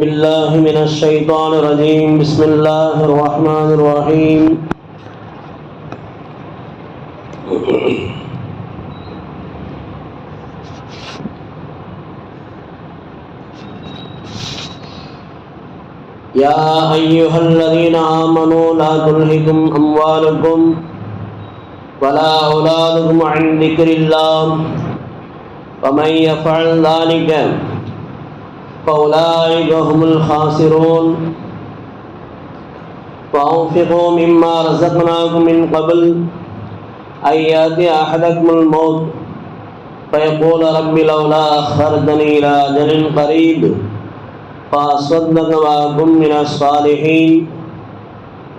بالله من الشيطان الرجيم. بسم الله الرحمن الرحيم. يا أيها الذين آمنوا لا تلهكم أموالكم ولا أولادكم عن ذكر الله ومن يفعل ذلك فأولئك هم الخاسرون. وأنفقوا مما رزقناكم من قبل أن يأتي أحدكم الموت. فيقول رب لولا أخرتني إلى أجل قريب فأصدق وأكن من الصالحين.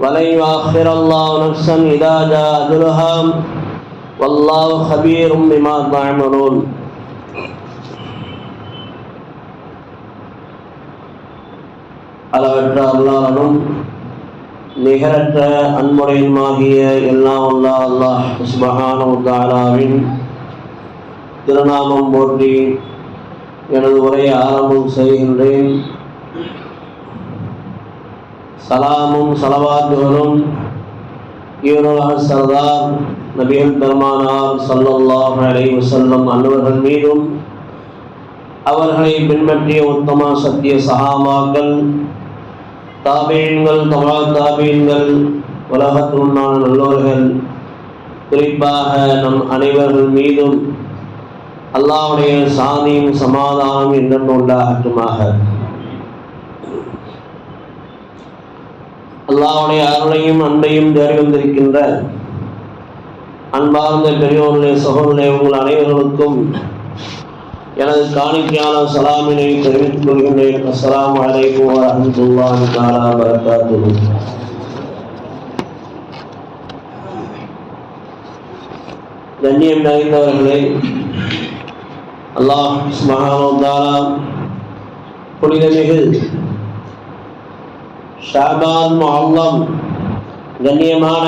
ولن يؤخر الله نفسا إذا جاء أجلها. والله خبير بما تعملون. அளவற்ற அல்லாஹனும் நிகரற்ற அன்முறையுமாகிய எல்லாம் அல்லா அல்லாஹ் சுபஹான திருநாமம் போற்றி எனது உரையை ஆரம்பம் செய்கின்றேன். சலாமும் சலவாத்துகளும் ஈரோலக சர்தார் நபிகள் பெருமானார் சல்லல்லாஹ் அலை வசல்லம் அன்னவர்கள் மீதும் அவர்களை பின்பற்றிய உத்தம சத்திய சகாமாக்கள் தாபீன்கள் தவா தாபீன்கள் உலகத்துள்ளான நல்லோர்கள் குறிப்பாக நம் அனைவர்கள் மீதும் அல்லாவுடைய சாதியும் சமாதானம் என்றென்று உண்டாகட்டுமாக. அல்லாவுடைய அருளையும் அன்பையும் தேடி வந்திருக்கின்ற அன்பார்ந்த பெரியோருடைய சகோதரனை உங்கள் அனைவர்களுக்கும் எனது காணிக்கையான சலாமினை தெரிவித்துக் கொள்கின்றேன். அஸ்லாம் வலைக்கும் வரமத்துல்லாஹி தாலா வரகாத்துஹு கண்ணியம் நிறைந்தவர்களே அல்லாஹ் மகானோதாலா புனிதமிகு ஷாபான் முஅல்லம் கண்ணியமான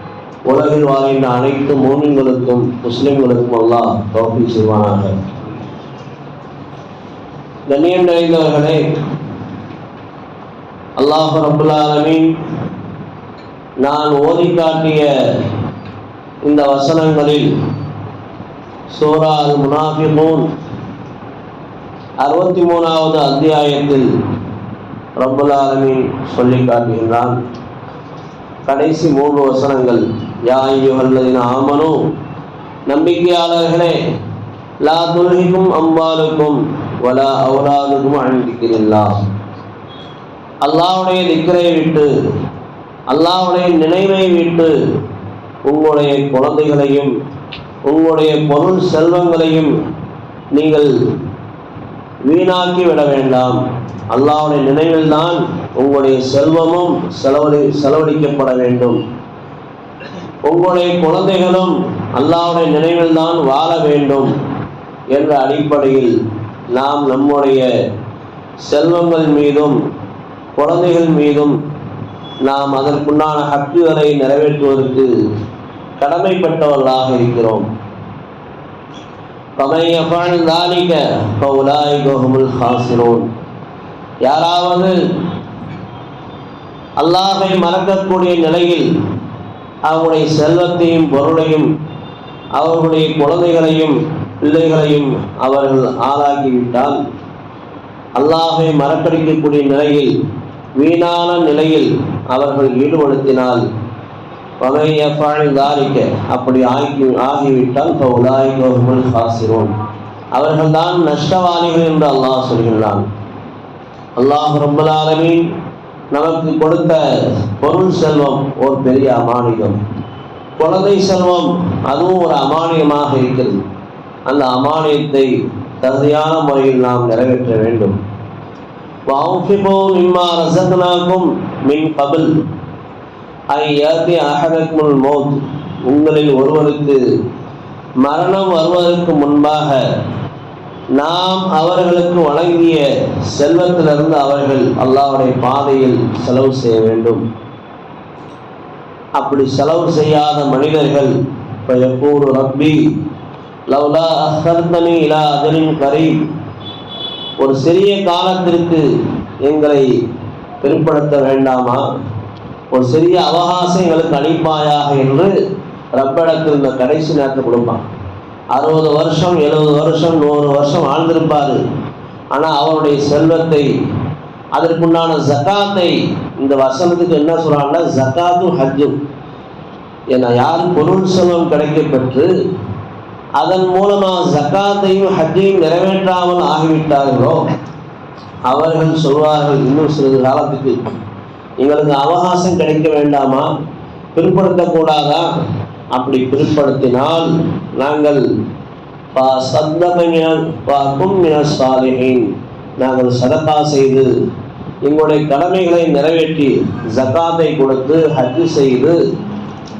உலகில் வாழ்கின்ற அனைத்து மோமின்களுக்கும் முஸ்லிம்களுக்கும் அல்லாஹ் தோப்பி செய்வானாக. கண்ணியம் நிறைந்தவர்களே அல்லாஹ் ரபுல்லாலமின் நான் ஓதி காட்டிய இந்த வசனங்களில் சோரா அல் முனாஃபிகூன் அறுபத்தி மூணாவது அத்தியாயத்தில் ரபுல்லாலமின் சொல்லி காட்டுகின்றான். கடைசி மூன்று வசனங்கள் யாயுவல்லதின் ஐயுகல்லதின நம்பிக்கையாளர்களே லா துல்ஹிக்கும் அம்பாலுக்கும் வலா அவுலாதுக்கும் அன்பிக்கிறீர்களா அல்லாவுடைய திக்கரை விட்டு அல்லாவுடைய நினைவை விட்டு உங்களுடைய குழந்தைகளையும் உங்களுடைய பொருள் செல்வங்களையும் நீங்கள் வீணாக்கி விட வேண்டாம் அல்லாவுடைய நினைவில் தான் உங்களுடைய செல்வமும் செலவழி செலவழிக்கப்பட வேண்டும் உங்களுடைய குழந்தைகளும் அல்லாவுடைய நினைவில் தான் வாழ வேண்டும் என்ற அடிப்படையில் நாம் நம்முடைய செல்வங்கள் மீதும் குழந்தைகள் மீதும் நாம் அதற்குண்டான ஹக்குகளை நிறைவேற்றுவதற்கு கடமைப்பட்டவர்களாக இருக்கிறோம். யாராவது அல்லாஹை மறக்கக்கூடிய நிலையில் அவருடைய செல்வத்தையும் பொருளையும் அவர்களுடைய குழந்தைகளையும் பிள்ளைகளையும் அவர்கள் ஆளாக்கிவிட்டால் அல்லாஹை மறக்கடிக்கக்கூடிய நிலையில் வீணான நிலையில் அவர்கள் ஈடுபடுத்தினால் தாரிக்க அப்படி ஆக்கி ஆகிவிட்டால் ஹாசிரோன் அவர்கள் தான் நஷ்டவாதிகள் என்று அல்லாஹ் சொல்கின்றான். அல்லாஹ் ரபுல்லாலமின் நமக்கு கொடுத்த பொருள் செல்வம் ஒரு பெரிய அமானியம் குழந்தை செல்வம் அதுவும் ஒரு அமானியமாக இருக்கிறது. அந்த அமானியத்தை தகுதியான முறையில் நாம் நிறைவேற்ற வேண்டும். வாங்கிப்போம் இம்மா ரசகனாக்கும் மின் பபில் ஐ ஏத்தி அகதக்முல் மோத். உங்களில் ஒருவருக்கு மரணம் வருவதற்கு முன்பாக நாம் அவர்களுக்கு வழங்கிய செல்வத்திலிருந்து அவர்கள் அல்லாவுடைய பாதையில் செலவு செய்ய வேண்டும். அப்படி செலவு செய்யாத மனிதர்கள் எப்பூர் ரப்பி லவ்லா அஹர்தனி இலா அதனின் கரீம் ஒரு சிறிய காலத்திற்கு எங்களை பிற்படுத்த வேண்டாமா? ஒரு சிறிய அவகாசம் எங்களுக்கு அளிப்பாயாக என்று ரப்படத்தில் இந்த கடைசி நேரத்தை கொடுப்பான் அறுபது வருஷம் எழுபது வருஷம் நூறு வருஷம் வாழ்ந்திருப்பாரு. ஆனால் அவருடைய செல்வத்தை அதற்குண்டான ஜக்காத்தை இந்த வசனத்துக்கு என்ன சொல்கிறாங்கன்னா ஜக்காத்தும் ஹஜ்ஜும் ஏன்னா யார் பொருள் செல்வம் கிடைக்கப்பெற்று அதன் மூலமாக ஜக்காத்தையும் ஹஜ்ஜையும் நிறைவேற்றாமல் ஆகிவிட்டார்களோ? அவர்கள் சொல்வார்கள் இன்னும் சிறிது காலத்துக்கு. எங்களுக்கு அவகாசம் கிடைக்க வேண்டாமா? பிற்படுத்தக்கூடாதா? அப்படி பிற்படுத்தினால் நாங்கள் நாங்கள் சதக்கா செய்து எங்களுடைய கடமைகளை நிறைவேற்றி ஜக்காத்தை கொடுத்து ஹஜ்ஜு செய்து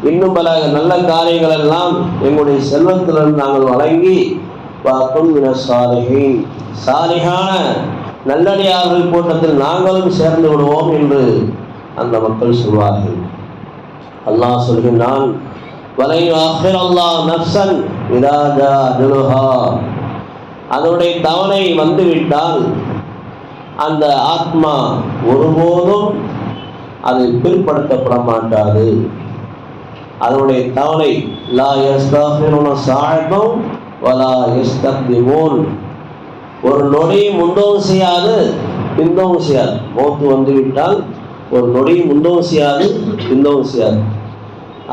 இன்னும் பல நல்ல காரியங்கள் எல்லாம் எங்களுடைய செல்வத்திலிருந்து நாங்கள் வழங்கி பாக்கும் சாலிஹின். சாலிகான நல்லடியார்கள் கூட்டத்தில் நாங்களும் சேர்ந்து விடுவோம் என்று அந்த மக்கள் சொல்வார்கள். அல்லாஹ் சொல்கின்றான் வலை ஆஹிர் அல்லாஹ் நப்சன் இதாஜா அஜலுஹா அதனுடைய தவணை வந்துவிட்டால் அந்த ஆத்மா ஒருபோதும் அது பிற்படுத்தப்பட மாட்டாது. அதனுடைய தவணை லா யஸ்தாஃபிருன சாஹிபம் வலா யஸ்தக்திமூன் ஒரு நொடி முண்டவும் செய்யாது பிந்தவும் செய்யாது. மோத்து வந்து விட்டால் ஒரு நொடி முண்டவும் செய்யாது பிந்தவும் செய்யாது.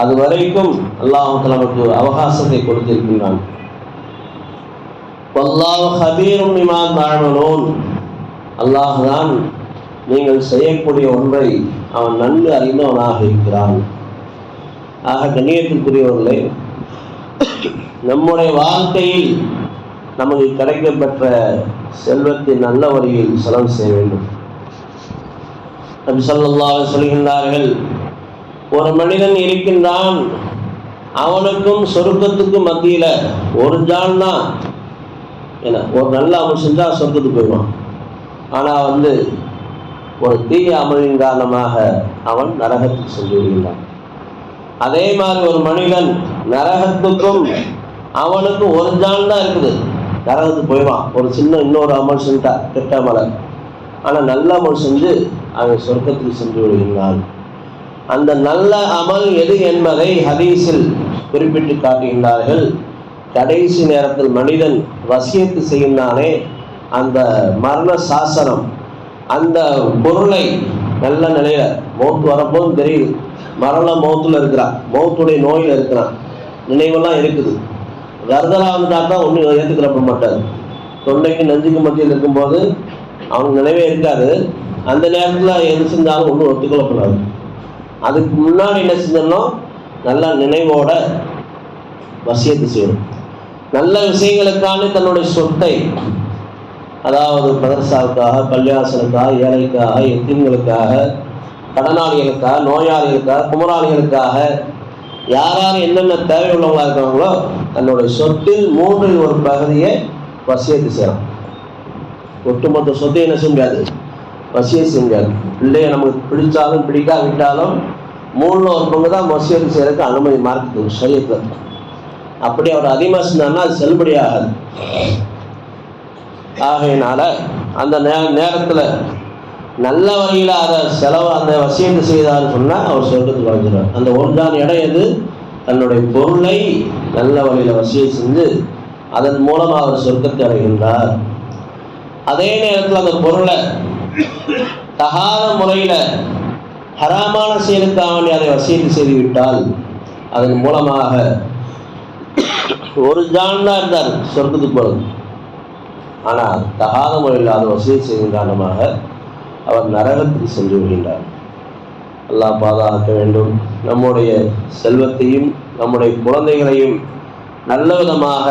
அது வரைக்கும் அல்லாஹ் நமக்கு அவகாசத்தை கொடுத்திருக்கின்றான் வல்லாஹ் அல்லாஹ் தான் நீங்கள் செய்யக்கூடிய ஒன்றை அவன் நன்கு அறிந்தவனாக இருக்கிறான். ஆக கண்ணியத்திற்குரியவர்களே நம்முடைய வாழ்க்கையில் நமக்கு கிடைக்கப்பெற்ற செல்வத்தை நல்ல வழியில் செலவு செய்ய வேண்டும். நபி ஸல்லல்லாஹு சொல்கின்றார்கள் ஒரு மனிதன் இருக்கின்றான் அவனுக்கும் சொருக்கத்துக்கும் மத்தியில ஒரு ஜான் தான் என்ன ஒரு நல்ல அமல் செஞ்சா சொர்க்கத்துக்கு போயிடுவான். ஆனா வந்து ஒரு தீய அமலின் காரணமாக அவன் நரகத்துக்கு சென்றுவிடுகின்றான் அதே மாதிரி ஒரு மனிதன் நரகத்துக்கும் அவனுக்கு ஒரு ஜான் தான் இருக்குது. நரகத்துக்கு போயிடுவான். ஒரு சின்ன இன்னொரு அமல் செஞ்சா கெட்ட அமலை. ஆனால் நல்ல அமல் செஞ்சு அவன் சொர்க்கத்துக்கு சென்று விடுகின்றான். அந்த நல்ல அமல் எது என்பதை ஹதீஸில் குறிப்பிட்டு காட்டுகின்றார்கள். கடைசி நேரத்தில் மனிதன் வசியத்து செய்கின்றானே அந்த மரண சாசனம் அந்த பொருளை நல்ல நிலையில மௌத்து வரப்போதும் தெரியுது. மரண மௌத்துல இருக்கிறான் மௌத்துடைய நோயில் இருக்கிறான். நினைவெல்லாம் இருக்குது. கருதலா வந்துட்டா தான் ஒன்றும் ஏற்றுக்கிறப்ப மாட்டார். தொண்டைக்கு நெஞ்சுக்கு மத்தியில் இருக்கும்போது அவனுக்கு நினைவே இருக்காது. அந்த நேரத்தில் எது செஞ்சாலும் ஒன்றும் ஒத்துக்கொள்ளப்படாது அதுக்கு முன்னாடி என்ன செஞ்சிடணும் நல்லா நினைவோட வசியத்து செய்யணும். நல்ல விஷயங்களுக்கான தன்னுடைய சொத்தை அதாவது மதரசாவுக்காக கல்யாசனுக்காக ஏழைக்காக எத்தீன்களுக்காக கடனாளிகளுக்காக நோயாளிகளுக்காக குமராளிகளுக்காக யார் யார் என்னென்ன தேவை உள்ளவங்களாக இருக்கிறாங்களோ தன்னுடைய சொத்தில் மூன்றில் ஒரு பகுதியை வசியத்து செய்யலாம் ஒட்டுமொத்த சொத்தை என்ன செய்ய முடியாது? வசியம் செய்ய பிள்ளைய நமக்கு பிடிச்சாலும் பிடிக்காவிட்டாலும் மூணில் ஒரு தான் வசியம் செய்யறதுக்கு அனுமதி மார்க்குது சரியத்தில் அப்படி அவர் அதிகமாக செஞ்சார்னா அது செல்லுபடியாகாது ஆகையினால அந்த நே நேரத்தில் நல்ல வழியில் அதை செலவு அந்த வசியத்தை செய்தார்னு சொன்னால் அவர் சொர்க்கத்துக்கு வந்துடுவார் அந்த ஒன்றான இடம் எது? தன்னுடைய பொருளை நல்ல வழியில் வசியம் செஞ்சு அதன் மூலமாக அவர் சொர்க்கத்தை அடைகின்றார். அதே நேரத்தில் அந்த பொருளை தகாத முறையில் ஹராமான செயலுக்கு வேண்டி அதை வசியத்து செய்துவிட்டால் அதன் மூலமாக ஒரு ஜான் தான் இருந்தார் சொர்க்கத்துக்கு போகிறது ஆனால் தகாத முறையில் அதை வசதி செய்வதன் காரணமாக அவர் நரகத்துக்கு சென்று விடுகின்றார். அல்லாஹ் பாதுகாக்க வேண்டும். நம்முடைய செல்வத்தையும் நம்முடைய குழந்தைகளையும் நல்ல விதமாக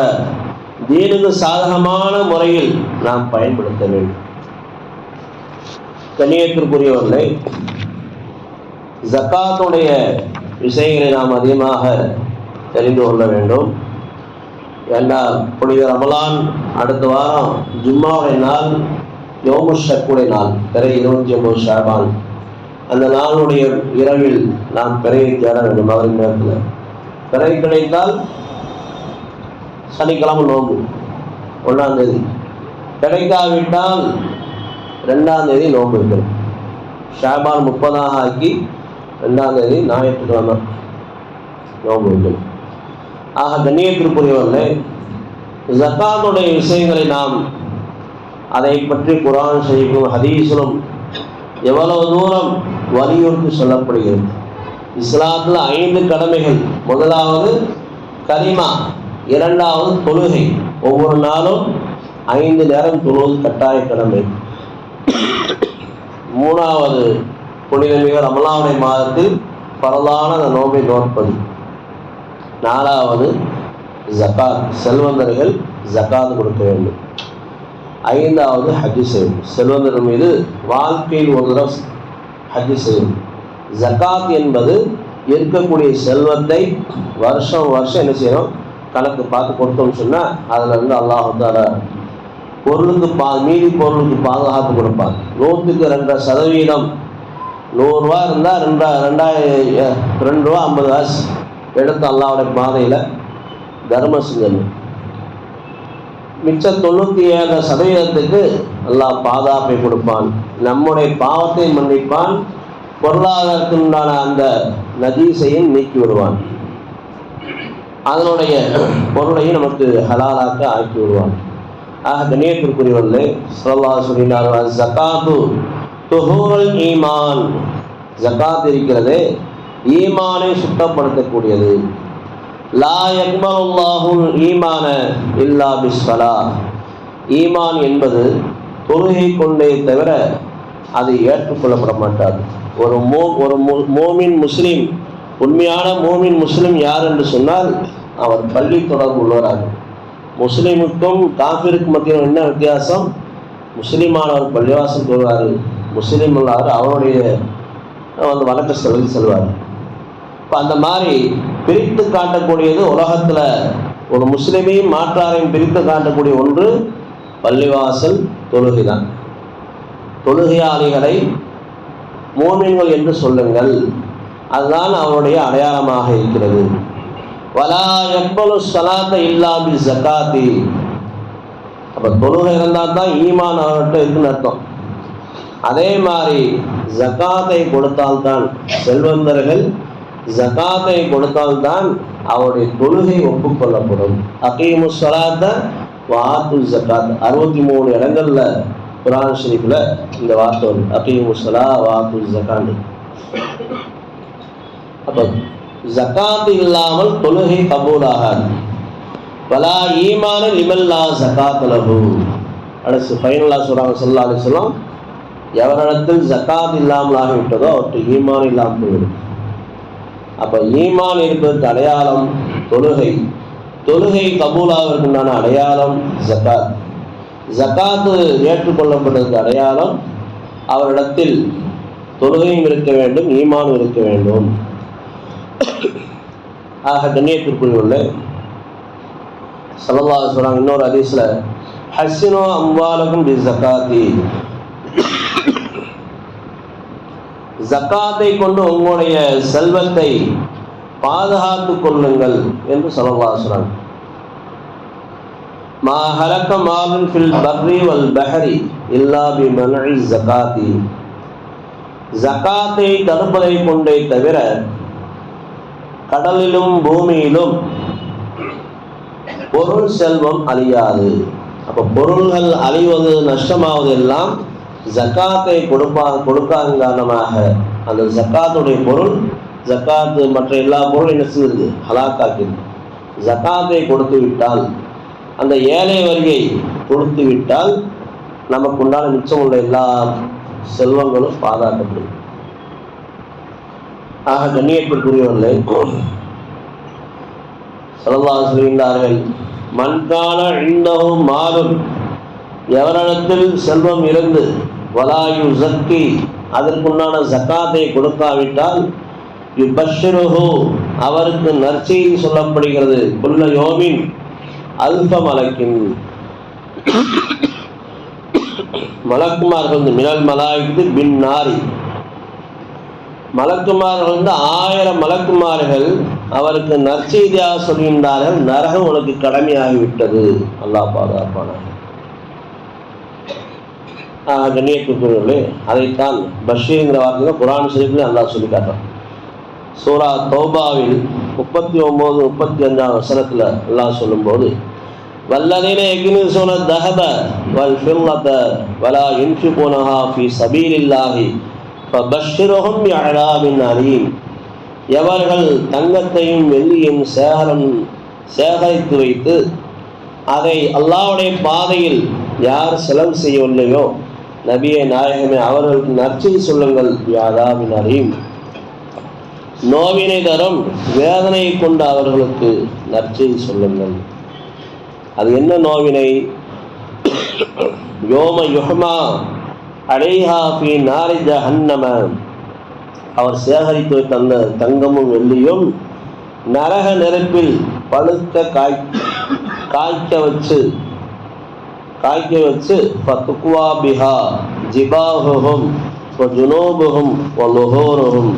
தீனுக்கு சாதகமான முறையில் நாம் பயன்படுத்த வேண்டும். கண்ணியத்திற்குரியவர்களை ஜக்காத்துடைய விஷயங்களை நாம் அதிகமாக தெரிந்து கொள்ள வேண்டும். ஏன்னா புனித ரமலான் அடுத்த வாரம் ஜும்மாவுடைய நாள் யோமு ஷக்குடைய நாள் பிறை இருபத்தி ஒன்பது ஷாபான். அந்த நாளுடைய இரவில் நாம் பிறையை தேட வேண்டும் அவரின் நேரத்தில். பிறை கிடைத்தால் சனிக்கிழமை நோம்பு ஒன்றாம் தேதி. கிடைக்காவிட்டால் ரெண்டாம் தேதி நோன்பு இருக்கணும் ஷாபான் முப்பதாக ஆக்கி ரெண்டாம் தேதி ஞாயிற்றுக்கிழமை நோன்பு இருக்கணும் ஆக கண்ணியத்திற்குரியவர்களே ஜக்காத்துடைய விஷயங்களை நாம் அதை பற்றி குரான் செய்யும் ஹதீஸிலும் எவ்வளவு தூரம் வலியுறுத்தி சொல்லப்படுகிறது. இஸ்லாத்தில் ஐந்து கடமைகள். முதலாவது கரிமா இரண்டாவது தொழுகை. ஒவ்வொரு நாளும் ஐந்து நேரம் தொழுவது கட்டாய கடமை. மூணாவது புனிதமிக ரமலாவுடைய மாதத்தில் பரவான அந்த நோம்பை நோற்பது நாலாவது ஜக்காத் செல்வந்தர்கள் ஜக்காத் கொடுக்க வேண்டும். ஐந்தாவது ஹஜ்ஜு செய்யும் செல்வந்தர் மீது வாழ்க்கையில் ஒரு தடவை ஹஜ்ஜு செய்யும் ஜக்காத் என்பது இருக்கக்கூடிய செல்வத்தை வருஷம் வருஷம் என்ன செய்யணும்? கணக்கு பார்த்து கொடுத்தோம்னு சொன்னால் அதில் இருந்து அல்லாஹ் வந்து பொருளுக்கு பா மீதி பொருளுக்கு பாதுகாப்பு கொடுப்பார் நூற்றுக்கு ரெண்டரை சதவீதம். நூறுரூவா இருந்தால் ரெண்டா ரெண்டாயிரம் ரெண்டு ரூபா ஐம்பது காசு. எடுத்து அல்லாவுடைய பாதையில் தர்ம செஞ்சணும். மிச்ச தொண்ணூற்றி ஏழு சதவீதத்துக்கு அல்லாஹ் பாதுகாப்பை கொடுப்பான். நம்முடைய பாவத்தை மன்னிப்பான். பொருளாதாரத்தினுண்டான அந்த நதீசையும் நீக்கி விடுவான். அதனுடைய பொருளையும் நமக்கு ஹலாலாக்க ஆக்கி விடுவான். ஆக கண்ணியத்திற்குரியவர்களே சொல்லா சொல்லினார் ஜக்காத்து துஹூரல் ஈமான் ஜக்காத் இருக்கிறது. ஈமானை சுத்தப்படுத்தக்கூடியது. லா யக்மலுல்லாஹுல் ஈமான இல்லா பிஸ்வலா ஈமான் என்பது தொழுகை கொண்டே தவிர அது ஏற்றுக்கொள்ளப்பட மாட்டாது. ஒரு மோ ஒரு மோமின் முஸ்லீம் உண்மையான மோமின் முஸ்லீம் யார் என்று சொன்னால் அவர் பள்ளி தொடர்பு உள்ளவராகும் முஸ்லீமுக்கும் காஃபிருக்கும் மத்தியில் என்ன வித்தியாசம்? முஸ்லீமானவர் பள்ளிவாசல் போவார். முஸ்லீம் உள்ளார் அவருடைய வந்து வழக்க செலுத்தி செல்வார் இப்போ அந்த மாதிரி பிரித்து காட்டக்கூடியது உலகத்தில் ஒரு முஸ்லீமையும் மாற்றாரையும் பிரித்து காட்டக்கூடிய ஒன்று பள்ளிவாசல் தொழுகை தான் தொழுகையாளிகளை மோமின்கள் என்று சொல்லுங்கள். அதுதான் அவருடைய அடையாளமாக இருக்கிறது. வலா எப்பலு சலாத்த இல்லாமி ஜக்காத்தி அப்போ தொழுகை இருந்தால் தான் ஈமான் அவர்கிட்ட இருக்குன்னு அர்த்தம். அதே மாதிரி ஜக்காத்தை கொடுத்தால்தான் செல்வந்தர்கள் ஜக்காத்தை கொடுத்தால்தான் அவருடைய தொழுகை ஒப்புக்கொள்ளப்படும். அகீமு சலாத்த வாத்து ஜகாத் அறுபத்தி மூணு இடங்கள்ல குரான் ஷரீஃபில் இந்த வார்த்தை வருது. அகீமு சலா வாத்து ஜக்காண்டு அப்போ ஜக்காத்து இல்லாமல் தொழுகை கபூலாகாது. பலா ஈமான லிமல்லா ஜக்காத் அடுத்து ஃபைனலாக சொல்கிறாங்க சொல்லா அலிஸ்லாம் எவரிடத்தில் ஜக்காத் இல்லாமல் ஆகிவிட்டதோ அவருக்கு ஈமான் இல்லாமல் போய்விடும். அப்போ ஈமான் இருப்பதற்கு அடையாளம் தொழுகை. தொழுகை கபூலாவதற்குண்டான அடையாளம் ஜக்காத். ஜக்காத்து ஏற்றுக்கொள்ளப்பட்டதற்கு அடையாளம் அவரிடத்தில் தொழுகையும் இருக்க வேண்டும் ஈமானும் இருக்க வேண்டும். ஆக கண்ணியத்திற்குள்ள சல்லா சொல்கிறாங்க இன்னொரு அதிசல ஹசினோ அம்பாலகும் பி ஜக்காத்தி ஜக்காத்தை கொண்டு உங்களுடைய செல்வத்தை பாதுகாத்து கொள்ளுங்கள் என்று சல்லா சொல்கிறாங்க மா ஹலக்க மாலும் ஃபில் பர்ரி வல் பஹரி இல்லா பி மனி ஜக்காத்தி ஜக்காத்தை தடுப்பதை கொண்டே தவிர கடலிலும் பூமியிலும் பொருள் செல்வம் அழியாது. அப்போ பொருள்கள் அழிவது நஷ்டமாவது எல்லாம் ஜக்காத்தை கொடுப்பா கொடுக்காத காரணமாக அந்த ஜக்காத்துடைய பொருள் ஜக்காத்து மற்ற எல்லா பொருளும் என்ன செய்யுது ஹலாக்காக்கிது ஜக்காத்தை கொடுத்து விட்டால் அந்த ஏழை வரியை கொடுத்து விட்டால் நமக்கு உண்டான மிச்சம் உள்ள எல்லா செல்வங்களும் பாதுகாக்கப்படும் ஆக கண்ணியத்திற்குரியவர்களே சொல்லலாம் சொல்கின்றார்கள் மண்கால இந்தவும் மாறும் எவரிடத்தில் செல்வம் இருந்து வலாயு சக்தி அதற்குண்டான சக்காத்தை கொடுக்காவிட்டால் யுபஷிருஹு அவருக்கு நற்செய்தி சொல்லப்படுகிறது குல்ல யோமின் அல்ப மலக்கின். மலக்குமார்கள் மினல் மலாய்க்கு பின் நாரி மலக்குமார்கள் வந்து ஆயிரம் மலக்குமார்கள் அவருக்கு நற்செய்தியாக சொல்கின்றார்கள் நரகம் உனக்கு கடமையாகிவிட்டது. அல்லாஹ் பாதுகாப்பான கண்ணியத்துக்குரியவர்களே அதைத்தான் பஷீர்ங்கிற வார்த்தை குரான் ஷரீஃப்ல அல்லாஹ் சொல்லி காட்டுறான். சூரா தௌபாவில் முப்பத்தி ஒம்போது முப்பத்தி அஞ்சாம் வசனத்தில் அல்லாஹ் சொல்லும்போது வல்லதீன சோன தஹப வல் ஃபில்லத வலா இன்ஃபி போனஹா ஃபி சபீர் இல்லாஹி அலீம் எவர்கள் தங்கத்தையும் வெள்ளியும் சேகரம் சேகரித்து வைத்து அதை அல்லாவுடைய பாதையில் யார் செலவு செய்யவில்லையோ நபியை நாயகமே அவர்களுக்கு நற்செய்தி சொல்லுங்கள். யாதாவின் அறியும் நோவினை தரும் வேதனையை கொண்டு அவர்களுக்கு நற்செய்தி சொல்லுங்கள். அது என்ன நோவினை? யோம யுகமா அலைஹா நாரி ஜஹன்னம. அவர் சேகரித்து தந்த தங்கமும் வெள்ளியும் நரக நெருப்பில் பழுக்க காய் காய்க்க வச்சு காய்க்க வச்சு ஃபத்துக்வா பிஹா ஜிபாஹுஹும் ஜுனோபுகும் லுஹூருஹும்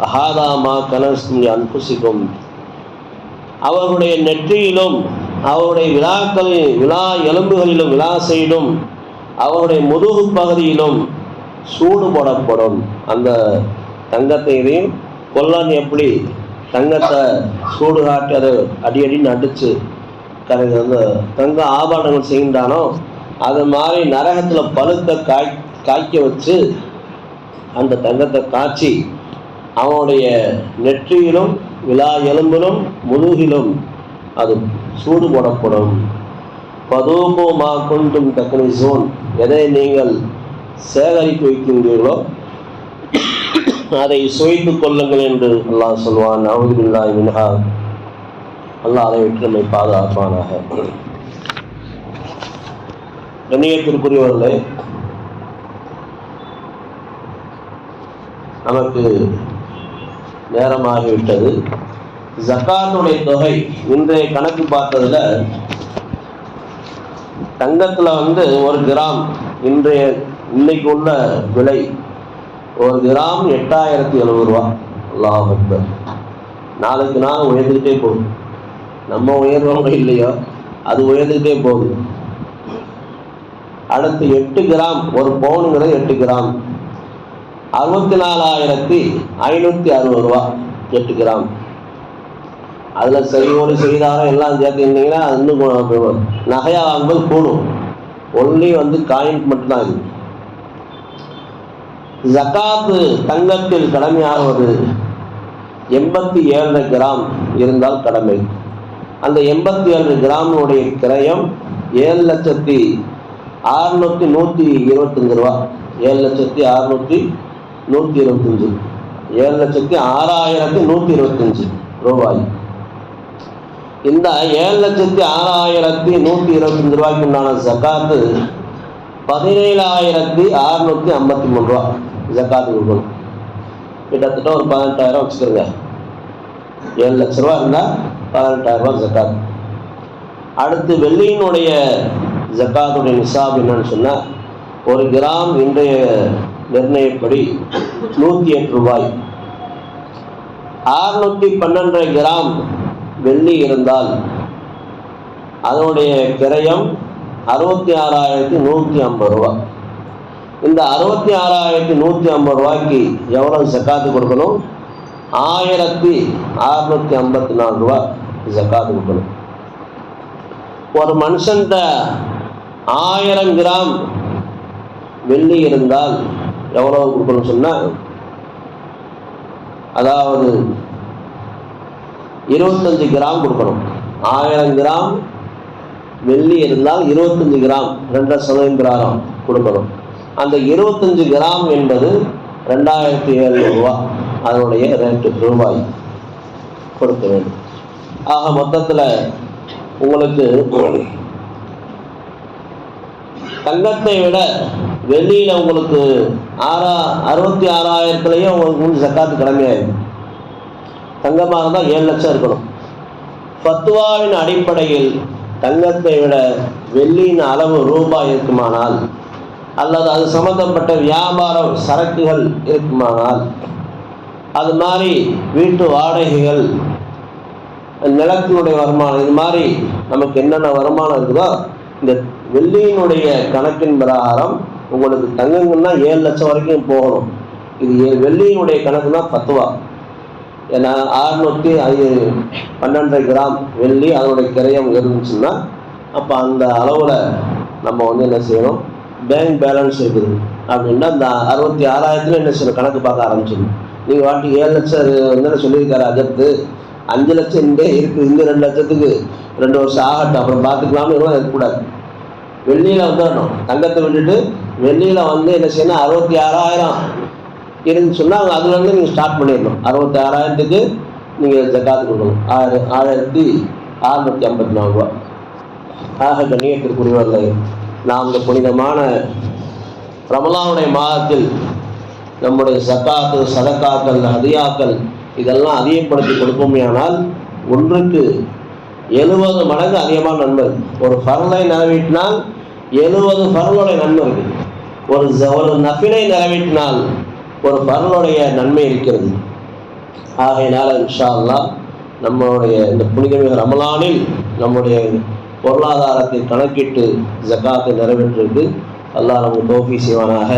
அஹாதா மா கனஸ்தும் அன்புசிக்கும் அவர்களுடைய நெற்றியிலும் அவருடைய விழாக்களில் விழா எலும்புகளிலும் விழா செய்தும் அவருடைய முதுகு பகுதியிலும் சூடு போடப்படும். அந்த தங்கத்தை இதையும் கொல்லான் எப்படி தங்கத்தை சூடு காட்டி அதை அடி நடிச்சு கரை அந்த தங்க ஆபரணங்கள் செய்கின்றானோ அது மாதிரி நரகத்தில் பழுத்த காய் காய்க்க வச்சு அந்த தங்கத்தை காய்ச்சி அவனுடைய நெற்றியிலும் விழா எலும்பிலும் முதுகிலும் அது சூடு போடப்படும். பதோபோமா கொண்டும் தக்கனி சோன் எதை நீங்கள் சேகரித்து வைக்கின்றீர்களோ அதை சுவைத்து கொள்ளுங்கள் என்று அல்லாஹ் சொல்வான். அவுதுல்லாய் மின்ஹா. அல்லாஹ் அதை விட்டு நம்மை பாதுகாப்பானாக. கண்ணியத்திற்குரியவர்களே நமக்கு நேரமாகிவிட்டது. ஜக்காத்துடைய தொகை இன்றைய கணக்கு பார்த்ததில் தங்கத்தில் வந்து ஒரு கிராம் இன்றைய இன்னைக்கு உள்ள விலை. ஒரு கிராம் எட்டாயிரத்தி எழுபது ரூபா. அல்லாஹ் அக்பர். நாளுக்கு நாள் உயர்ந்துக்கிட்டே போகுது. நம்ம உயர்றவங்க இல்லையோ? அது உயர்ந்துக்கிட்டே போகுது. அடுத்து எட்டு கிராம் ஒரு பவுனுங்கிறது எட்டு கிராம். அறுபத்தி நாலாயிரத்தி ஐநூற்றி அறுபது ரூபா. எட்டு கிராம். அதில் சரியோடு செய்தாரம் எல்லாம் சேர்த்துருந்தீங்கன்னா அது இன்னும் நகையாக வாங்கும்போது கூடும். ஒன்லி வந்து காயின் மட்டும்தான் இது. ஜக்காத்து தங்கத்தில் கடமையாகுவது எண்பத்தி ஏழு கிராம் இருந்தால் கடமை. அந்த எண்பத்தி ஏழு கிராமுடைய கிரயம் ஏழு லட்சத்தி அறுநூத்தி நூற்றி இருபத்தஞ்சு ரூபா. ஏழு லட்சத்தி அறுநூத்தி நூற்றி இருபத்தஞ்சு. ஏழு லட்சத்தி ஆறாயிரத்தி நூற்றி இருபத்தஞ்சு ரூபாய். இந்த ஏழு லட்சத்தி ஆறாயிரத்தி நூற்றி இருபத்தஞ்சு ரூபாய்க்கு உண்டான ஜக்காத்து பதினேழாயிரத்தி அறுநூத்தி ஐம்பத்தி மூணு ரூபா ஜக்காத்து கொடுக்கணும். கிட்டத்தட்ட ஒரு பதினெட்டாயிரம் வச்சுக்கிறோங்க ஏழு லட்ச ரூபா இருந்தால் பதினெட்டாயிரம் ரூபா ஜக்காத் அடுத்து வெள்ளியினுடைய ஜக்காத்துடைய நிசாப் என்னன்னு சொன்னால் ஒரு கிராம் இன்றைய நிர்ணயப்படி நூற்றி எட்டு ரூபாய். அறுநூற்றி பன்னெண்டரை கிராம் வெள்ளி இருந்தால் அதனுடைய கிரயம் அறுபத்தி ஆறாயிரத்தி நூற்றி ஐம்பது ரூபா. இந்த அறுபத்தி ஆறாயிரத்தி நூற்றி ஐம்பது ரூபாய்க்கு எவ்வளவு ஜக்காத்து கொடுக்கணும்? ஆயிரத்தி அறுநூத்தி ஐம்பத்தி நாலு ரூபா ஜக்காத்து கொடுக்கணும். ஒரு மனுஷன்கிட்ட ஆயிரம் கிராம் வெள்ளி இருந்தால் எவ்வளவு கொடுக்கணும் சொன்னால் அதாவது இருபத்தஞ்சு கிராம் கொடுக்கணும். ஆயிரம் கிராம் வெள்ளி இருந்தால் இருபத்தஞ்சு கிராம் ரெண்டரை சதவீதம் கிராம் கொடுக்கணும். அந்த இருபத்தஞ்சு கிராம் என்பது ரெண்டாயிரத்தி ஏழ்நூறு ரூபா. அதனுடைய ரேட்டு ரூபாய் கொடுக்க வேண்டும். ஆக மொத்தத்தில் உங்களுக்கு தங்கத்தை விட வெள்ளியில் உங்களுக்கு ஆறா அறுபத்தி ஆறாயிரத்துலேயும் உங்களுக்கு மூணு சக்காத்து கடமையாயிடும் தங்கமாக இருந்தால் ஏழு லட்சம் இருக்கணும். ஃபத்துவாவின் அடிப்படையில் தங்கத்தை விட வெள்ளியின் அளவு ரூபாய் இருக்குமானால் அல்லது அது சம்பந்தப்பட்ட வியாபார சரக்குகள் இருக்குமானால் அது மாதிரி வீட்டு வாடகைகள் நிலத்தினுடைய வருமானம் இது மாதிரி நமக்கு என்னென்ன வருமானம் இருக்குதோ இந்த வெள்ளியினுடைய கணக்கின் பிரகாரம் உங்களுக்கு தங்கங்கள்னா ஏழு லட்சம் வரைக்கும் போகணும். இது ஏ- வெள்ளியினுடைய கணக்கு தான் பத்துவா ஏன்னா அறுநூற்றி ஐ பன்னெண்டரை கிராம் வெள்ளி அதனுடைய கிரயம் இருந்துச்சுன்னா அப்போ அந்த அளவில் நம்ம வந்து என்ன செய்யணும்? பேங்க் பேலன்ஸ் இருக்குது. அப்படின்னா அந்த அறுபத்தி ஆறாயிரத்துல என்ன செய்யணும்? கணக்கு பார்க்க ஆரம்பிச்சிடணும். நீங்கள் வாட்டி ஏழு லட்சம் வந்து சொல்லியிருக்காரு அகத்து அஞ்சு லட்சம் இங்கே இருக்குது இந்த ரெண்டு லட்சத்துக்கு ரெண்டு வருஷம் ஆகட்டும். அப்புறம் பார்த்துக்கலாம்னு எல்லாம் இருக்கக்கூடாது. வெள்ளியில் வந்துடணும். தங்கத்தை விட்டுட்டு வெள்ளியில் வந்து என்ன செய்யணும்? அறுபத்தி ஆறாயிரம் இருந்து சொன்னால் அதுலேருந்து நீங்கள் ஸ்டார்ட் பண்ணிடணும். அறுபத்தி ஆறாயிரத்துக்கு நீங்கள் ஜக்காத்து கொடுக்கணும். ஆறு ஆயிரத்தி அறுநூற்றி ஐம்பத்தி நாலு ரூபா. ஆக கண்ணியத்திற்குரியவர்களை நாம் இந்த புனிதமான ரமலானுடைய மாதத்தில் நம்முடைய சக்காத்து சதக்காக்கள் ஹதியாக்கள் இதெல்லாம் அதிகப்படுத்தி கொடுப்போமேயானால் ஒன்றுக்கு எழுபது மடங்கு அதிகமான நன்மை ஒரு ஃபரலை நிறைவேற்றினால் எழுபது ஃபரலோடைய நன்மை இருக்குது ஒரு ஒரு நஃபிலை நிறைவேற்றினால் ஒரு பரலுடைய நன்மை இருக்கிறது. ஆகையினால இன்ஷா அல்லா நம்மளுடைய இந்த புனிதமிகு ரமலானில் நம்முடைய பொருளாதாரத்தை கணக்கிட்டு ஜக்காத்தை நிறைவேற்றுவது அல்லாஹ் நமக்கு தோஃபி செய்வானாக.